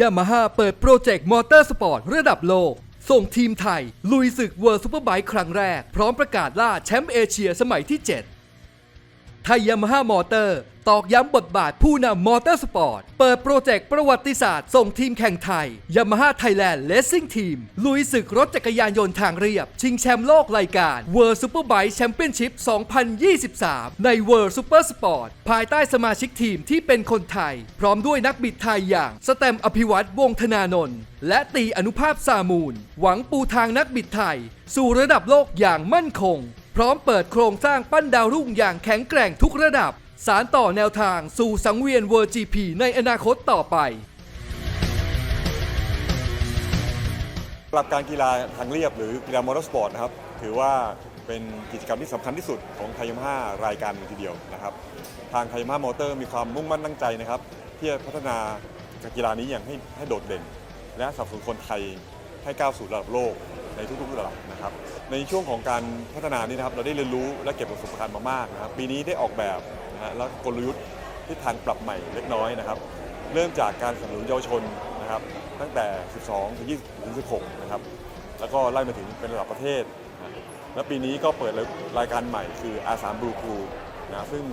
ยามาฮ่าเปิดโปรเจกต์มอเตอร์สปอร์ตระดับโลก ส่งทีมไทย ลุยศึกเวิร์ซูเปอร์ไบค์ครั้งแรก พร้อมประกาศล่าแชมป์เอเชียสมัยที่ 7 ไทยยามาฮ่ามอเตอร์ ตอกย้ำบทบาทผู้นำมอเตอร์สปอร์ต เปิดโปรเจกต์ประวัติศาสตร์ ส่งทีมแข่งไทยยามาฮ่าไทยแลนด์เลสซิ่งทีมลุยศึกรถจักรยานยนต์ทางเรียบ ชิงแชมป์โลกรายการ World Superbike Championship 2023 ใน World Super Sport ภายใต้สมาชิกทีมที่เป็นคนไทย พร้อมด้วยนักบิดไทยอย่างสแตมอภิวัตวงธนานนท์และตีอนุภาพสามูล หวังปูทางนักบิดไทย สู่ระดับโลกอย่างมั่นคง พร้อมเปิดโครงสร้างปั้นดาวรุ่งอย่างแข็งแกร่งทุกระดับ สารต่อแนวทางสู่สังเวียนเวอร์จีพีในอนาคตต่อไปสำหรับการกีฬาทางเรียบหรือกีฬามอเตอร์สปอร์ตนะครับ ถือว่าเป็นกิจกรรมที่สำคัญที่สุดของไทยยามาฮ่ารายการหนึ่งทีเดียวนะครับ ทางไทยยามาฮ่ามอเตอร์มีความมุ่งมั่นตั้งใจนะครับ ที่จะพัฒนากีฬานี้อย่างให้ให้โดดเด่น และสนับสนุนคนไทยให้ก้าวสู่ระดับโลก ในทุกๆระดับนะครับในช่วงของการพัฒนานี้นะครับเราได้เรียนรู้และเก็บประสบการณ์มามากนะครับปีนี้ได้ออกแบบนะฮะแล้วกลยุทธ์ทิศทางปรับใหม่เล็กน้อยนะครับเริ่มจากการสนับสนุนเยาวชนนะครับตั้งแต่ 12 ถึง 20 ถึง 16 นะครับแล้วก็ไล่มาถึงเป็นระดับประเทศนะและปีนี้ก็เปิดรายการใหม่คือ R3 Blue Crew นะซึ่ง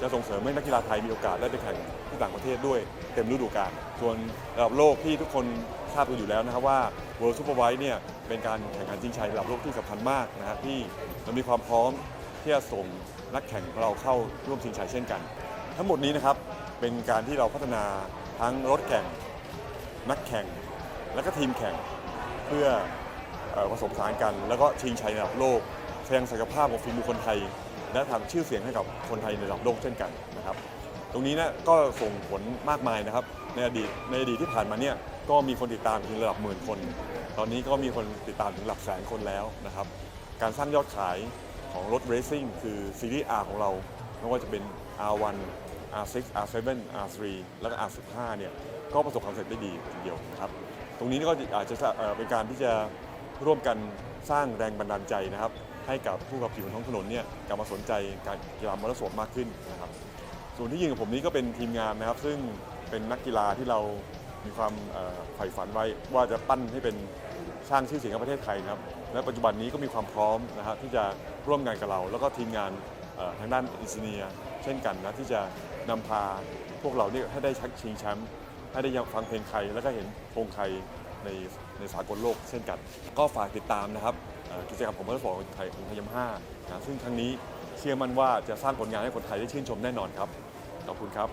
จะส่งเสริมให้นักกีฬาไทยมีโอกาสได้ไปแข่งที่ต่างประเทศด้วยเต็มฤดูกาลส่วนระดับโลกที่ทุกคน ทราบกันอยู่แล้วนะครับว่า World Superbike เนี่ยเป็นการแข่งขันชิงชัยระดับโลกที่สำคัญมากนะครับที่เรามีความพร้อมที่จะส่งนักแข่งของเราเข้าร่วมชิงชัยเช่นกัน ทั้งหมดนี้นะครับเป็นการที่เราพัฒนาทั้งรถแข่ง นักแข่ง และก็ทีมแข่งเพื่ออผสมผสานกัน แล้วก็ชิงชัยระดับโลกแสดงศักยภาพของฝีมือคนไทย และทำชื่อเสียงให้กับคนไทยในระดับโลกเช่นกันนะครับ ตรงนี้นะก็ส่งผลมากมายนะครับในอดีตในอดีตที่ผ่านมาเนี่ย ก็มีคนติดตามถึงระดับหมื่นคน ตอนนี้ก็มีคนติดตามถึงหลักแสนคนแล้วนะครับ การสร้างยอดขายของรถเรซิ่งคือซีรีส์ R ของเรา ไม่ว่าจะเป็น R1 R6 R7 R3 แล้วก็ R15 เนี่ย ก็ประสบความสำเร็จได้ดีทีเดียวนะครับ ตรงนี้ก็อาจจะเป็นการที่จะร่วมกันสร้างแรงบันดาลใจนะครับ ให้กับผู้ขับขี่บนท้องถนนเนี่ยกลับมาสนใจการกีฬามอเตอร์สปอร์ตมากขึ้นนะครับ ส่วนที่ยืนกับผมนี้ก็เป็นทีมงานนะครับ ซึ่งเป็นนักกีฬาที่เรา มีความใฝ่ฝันไว้ว่าจะปั้นให้เป็นสร้างชื่อเสียงให้ประเทศไทยนะครับและปัจจุบันนี้ก็มีความพร้อมนะครับที่จะร่วมงานกับเรา แล้วก็ทีมงานทางด้านอินเนียเช่นกันนะที่จะนำพาพวกเราเนี่ยให้ได้ชักชิงแชมป์ให้ได้ฟังเพลงไทย แล้วก็เห็นธงไทยในในสากลโลกเช่นกัน ก็ฝากติดตามนะครับเอ่อกิจกรรมของมร์สปอร์ไทยของไทยมห้านะซึ่งครั้งนี้เชื่อมั่นว่าจะสร้างผลงานให้คนไทยได้ชื่นชมแน่นอนครับขอบคุณครับ